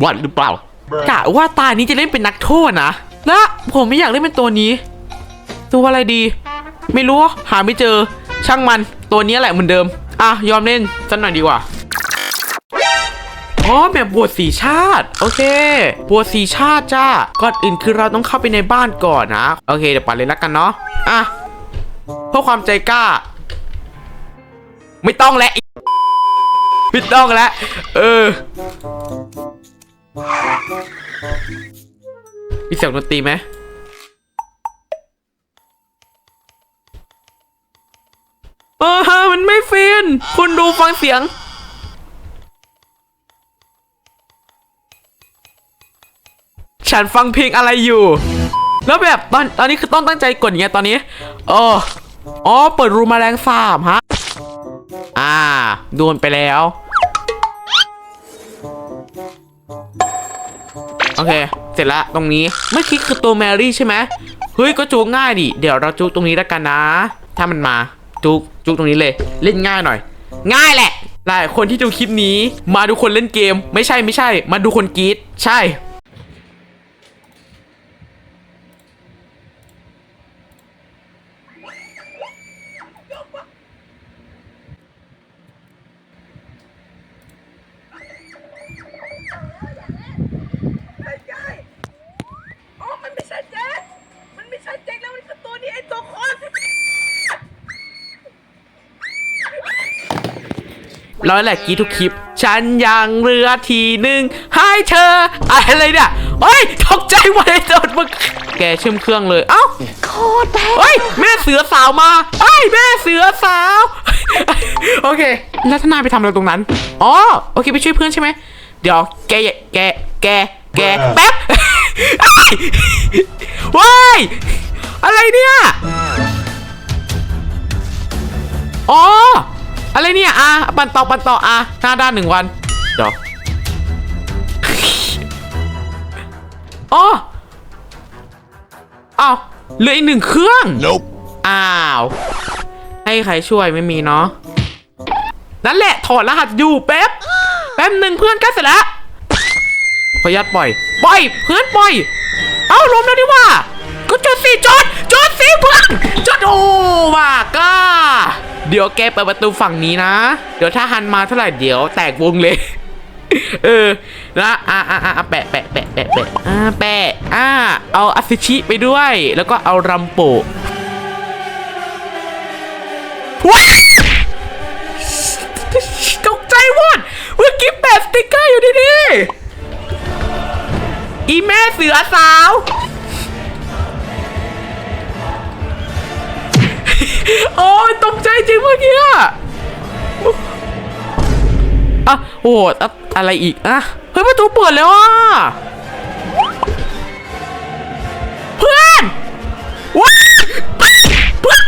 บอดหรือเปล่ากะว่าตานี้จะเล่นเป็นนักโทษนะและผมไม่อยากเล่นเป็นตัวนี้ ตัวอะไรดี ไม่รู้หาไม่เจอ ช่างมันตัวนี้แหละเหมือนเดิม อะยอมเล่นสักหน่อยดีกว่าอ๋อแบบบวชสีชาติ โอเคบวชสีชาติจ้าก่อนอื่นคือเราต้องเข้าไปในบ้านก่อนนะโอเคเดี๋ยวปัดเลยละกันเนาะอะเพื่อความใจกล้า ไม่ต้องแล้วอีไม่ต้องแล้วเออ มีเสียงดนตรีไหมเออมันไม่ฟิน คุณดูฟังเสียง ฉันฟังเพลงอะไรอยู่ แล้วแบบตอนตอนนี้คือต้องตั้งใจกดอย่างเงี้ยตอนนี้เอออ๋อ เปิดรูมาแมลงสาบฮะ อ่า โดนไปแล้ว เค เสร็จละตรงนี้เมื่อกี้คือตัวแมรี่ใช่ไหมเฮ้ยก็จูกง่ายดิเดี๋ยวเราจูกตรงนี้แล้วกันนะ ถ้ามันมาจูกจูกตรงนี้เลย เล่นง่ายหน่อย ง่ายแหละหลายคนที่ดูคลิปนี้ มาดูคนเล่นเกม ไม่ใช่ไม่ใช่ มาดูคนกรีดใช่ ไม่ใช่อ๋อ มันไม่ใช่แจ็ค มันไม่ใช่แจ็คแล้วมันคือตัวนี้ไอ้ตัวคอน แล้วแหละกรีดทุกคลิป ฉันยังเรือทีหนึ่งให้เธอ อะไรเนี่ยเฮ้ยตกใจหมดเลยโดนมึงแกเชื่อมเครื่องเลย เอ้าโคตรแพงเฮ้ย แม่เสือสาวมาเฮ้ยแม่เสือสาว โอเค แล้วทนายไปทำอะไรตรงนั้น อ๋อ โอเค ไปช่วยเพื่อนใช่ไหม เดี๋ยวแกอย่าแก แก แก แป๊บเอ้ยว้ายอะไรเนี่ย อ๋อ อะไรเนี่ยอะปันต่อปันต่ออะหน้าด้านหนึ่งวันเดี๋ยวอ๋ออ้าวเหลืออีกหนึ่งเครื่อง Nope. อ้าว ให้ใครช่วยไม่มีเนาะนั่นแหละถอดรหัสอยู่แป๊บ แป๊บหนึ่งเพื่อนใกล้เสร็จแล้วขออนุญาตปล่อย ปล่อย เพื่อนปล่อย เอ้าล้มแล้วนี่ว่า ดี๋ยวแกเปิดประตูฝั่งนี้นะ เดี๋ยวถ้าฮันมาเท่าไหร่เดี๋ยวแตกวงเลย เออแล้วอะอะอะแปะแปะแปะแปะแปะอ่าแปะอ่าเอาอาซิชิไปด้วย แล้วก็เอารัมโปะว้ายตกใจหมดเมื่อกี้แปะสติกเกอร์อยู่ดีๆอีแม่เสือสาว จริงเมื่อกี้อะอะโอ้อะอะไรอีกอะเฮ้ยประตูเปิดแล้วอะเพื่อนว้าเพื่อน